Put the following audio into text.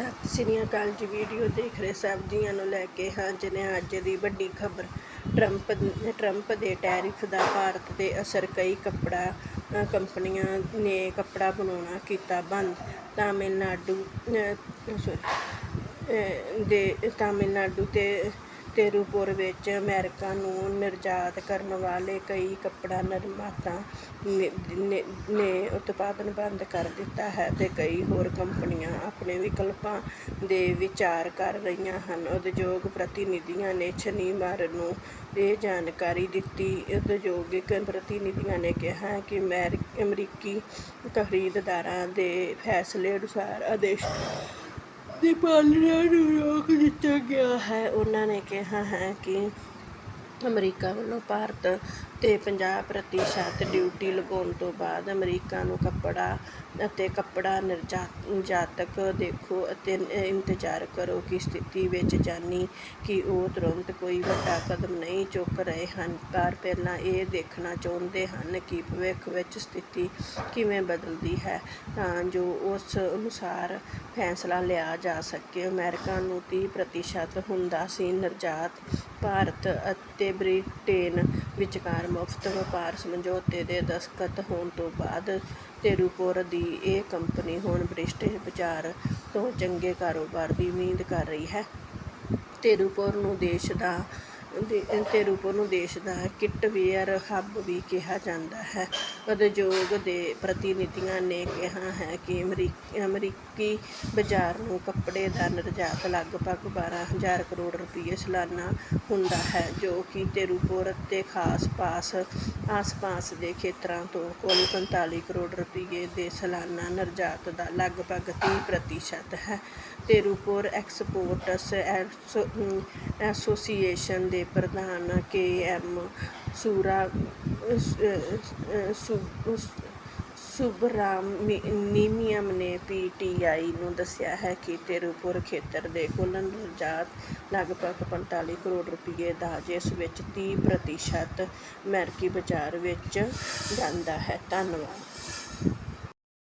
ਸਤਿ ਸ੍ਰੀ ਅਕਾਲ ਜੀ ਵੀਡੀਓ ਦੇਖ ਰਹੇ ਸਭ ਜੀਆਂ ਨੂੰ ਲੈ ਕੇ ਹਾਜ਼ਰ ਹਾਂ ਅੱਜ ਦੀ ਵੱਡੀ ਖਬਰ। ਟਰੰਪ ਟਰੰਪ ਦੇ ਟੈਰਿਫ ਦਾ ਭਾਰਤ ਤੇ ਅਸਰ ਕਈ ਕੱਪੜਾ ਕੰਪਨੀਆਂ ਨੇ ਕੱਪੜਾ ਬਣਾਉਣਾ ਕੀਤਾ ਬੰਦ। ਤਾਮਿਲਨਾਡੂ ਅ, ਦੇ ਤਾਮਿਲਨਾਡੂ ਤੇ ਤੇਰੂਪੁਰ ਵਿੱਚ ਅਮਰੀਕਾ ਨੂੰ ਨਿਰਯਾਤ ਕਰਨ ਵਾਲੇ ਕਈ ਕੱਪੜਾ ਨਿਰਮਾਤਾ ਨੇ ਉਤਪਾਦਨ ਬੰਦ ਕਰ ਦਿੱਤਾ ਹੈ ਅਤੇ ਕਈ ਹੋਰ ਕੰਪਨੀਆਂ ਆਪਣੇ ਵਿਕਲਪਾਂ ਦੇ ਵਿਚਾਰ ਕਰ ਰਹੀਆਂ ਹਨ। ਉਦਯੋਗ ਪ੍ਰਤੀਨਿਧੀਆਂ ਨੇ ਸ਼ਨੀਵਾਰ ਨੂੰ ਇਹ ਜਾਣਕਾਰੀ ਦਿੱਤੀ। ਉਦਯੋਗਿਕ ਪ੍ਰਤੀਨਿਧੀਆਂ ਨੇ ਕਿਹਾ ਕਿ ਅਮੈਰ- ਅਮਰੀਕੀ ਖਰੀਦਦਾਰਾਂ ਦੇ ਫੈਸਲੇ ਅਨੁਸਾਰ ਆਦੇਸ਼ ਦੀ ਪਾਲਣਾ ਨੂੰ ਰੋਕ ਦਿੱਤਾ ਗਿਆ ਹੈ। ਉਹਨਾਂ ਨੇ ਕਿਹਾ ਹੈ ਕਿ ਅਮਰੀਕਾ ਵੱਲੋਂ ਭਾਰਤ ਤੇ 50 ਪ੍ਰਤੀਸ਼ਤ ਡਿਊਟੀ ਲਗਾਉਣ ਤੋਂ ਬਾਅਦ ਅਮਰੀਕਾ ਨੂੰ ਕੱਪੜਾ ਅਤੇ ਕੱਪੜਾ ਨਿਰਯਾਤਕ ਦੇਖੋ ਅਤੇ ਇੰਤਜ਼ਾਰ ਕਰੋ ਕਿ ਸਥਿਤੀ ਵਿੱਚ ਜਾਣੀ ਕਿ ਉਹ ਤੁਰੰਤ ਕੋਈ ਵੱਡਾ ਕਦਮ ਨਹੀਂ ਚੁੱਕ ਰਹੇ ਹਨ। ਪਰ ਪਹਿਲਾਂ ਇਹ ਦੇਖਣਾ ਚਾਹੁੰਦੇ ਹਨ ਕਿ ਭਵਿੱਖ ਵਿੱਚ ਸਥਿਤੀ ਕਿਵੇਂ ਬਦਲਦੀ ਹੈ ਤਾਂ ਜੋ ਉਸ ਅਨੁਸਾਰ ਫੈਸਲਾ ਲਿਆ ਜਾ ਸਕੇ। ਅਮਰੀਕਾ ਨੂੰ 30 ਪ੍ਰਤੀਸ਼ਤ ਹੁੰਦਾ ਸੀ। ਨਿਰਯਾਤ ਭਾਰਤ ਅਤੇ ਬ੍ਰਿਟੇਨ ਵਿਚਕਾਰ ਮੁਫਤ ਵਪਾਰ ਸਮਝੌਤੇ ਦੇ ਦਸਤਖਤ ਹੋਣ ਤੋਂ ਬਾਅਦ ਤੇਰੂਪੁਰ ਦੀ ਇਹ ਕੰਪਨੀ ਹੁਣ ਬ੍ਰਿਟਿਸ਼ ਬਾਜ਼ਾਰ ਤੋਂ ਚੰਗੇ ਕਾਰੋਬਾਰ ਦੀ ਉਮੀਦ ਕਰ ਰਹੀ ਹੈ। ਤੇਰੂਪੁਰ ਨੂੰ ਦੇਸ਼ ਦਾ ਦੇ- ਤੇਰੂਪੁਰ ਨੂੰ ਦੇਸ਼ ਦਾ ਕਿੱਟਵੇਅਰ ਹੱਬ ਵੀ ਕਿਹਾ ਜਾਂਦਾ ਹੈ। ਉਦਯੋਗ ਦੇ ਪ੍ਰਤੀਨਿਧੀਆਂ ਨੇ ਕਿਹਾ ਹੈ ਕਿ ਅਮਰੀਕ- ਅਮਰੀਕੀ ਬਾਜ਼ਾਰ ਨੂੰ ਕੱਪੜੇ ਦਾ ਨਿਰਯਾਤ ਲਗਭਗ 12000 ਕਰੋੜ ਰੁਪਏ ਸਾਲਾਨਾ ਹੁੰਦਾ ਹੈ, ਜੋ ਕਿ ਤਿਰੂਪੁਰ ਅਤੇ ਖਾਸ ਪਾਸ, ਆਸ-ਪਾਸ ਦੇ ਖੇਤਰਾਂ ਤੋਂ ਕੁੱਲ 45 ਕਰੋੜ ਰੁਪਏ ਦੇ ਸਾਲਾਨਾ ਨਿਰਯਾਤ ਦਾ ਲਗਭਗ 30 ਪ੍ਰਤੀਸ਼ਤ ਹੈ। ਤੇਰੂਪੁਰ ਐਕਸਪੋਰਟਸ ਐਸੋ- ਐਸੋਸੀਏਸ਼ਨ ਦੇ ਪ੍ਰਧਾਨ ਕੇ ਐਮ ਸੂਰਾ ਸੁਬਰਾਮਨੀਅਮ ਨੇ ਪੀਟੀਆਈ ਨੂੰ ਦੱਸਿਆ ਹੈ ਕਿ ਤਿਰੂਪੁਰ ਖੇਤਰ ਦੇ ਕੁੱਲ ਨਿਰਯਾਤ ਲਗਭਗ 45 ਕਰੋੜ ਰੁਪਏ ਦਾ, ਜਿਸ ਵਿੱਚ 30 ਪ੍ਰਤੀਸ਼ਤ ਅਮਰੀਕੀ ਬਾਜ਼ਾਰ ਵਿੱਚ ਜਾਂਦਾ ਹੈ। ਧੰਨਵਾਦ।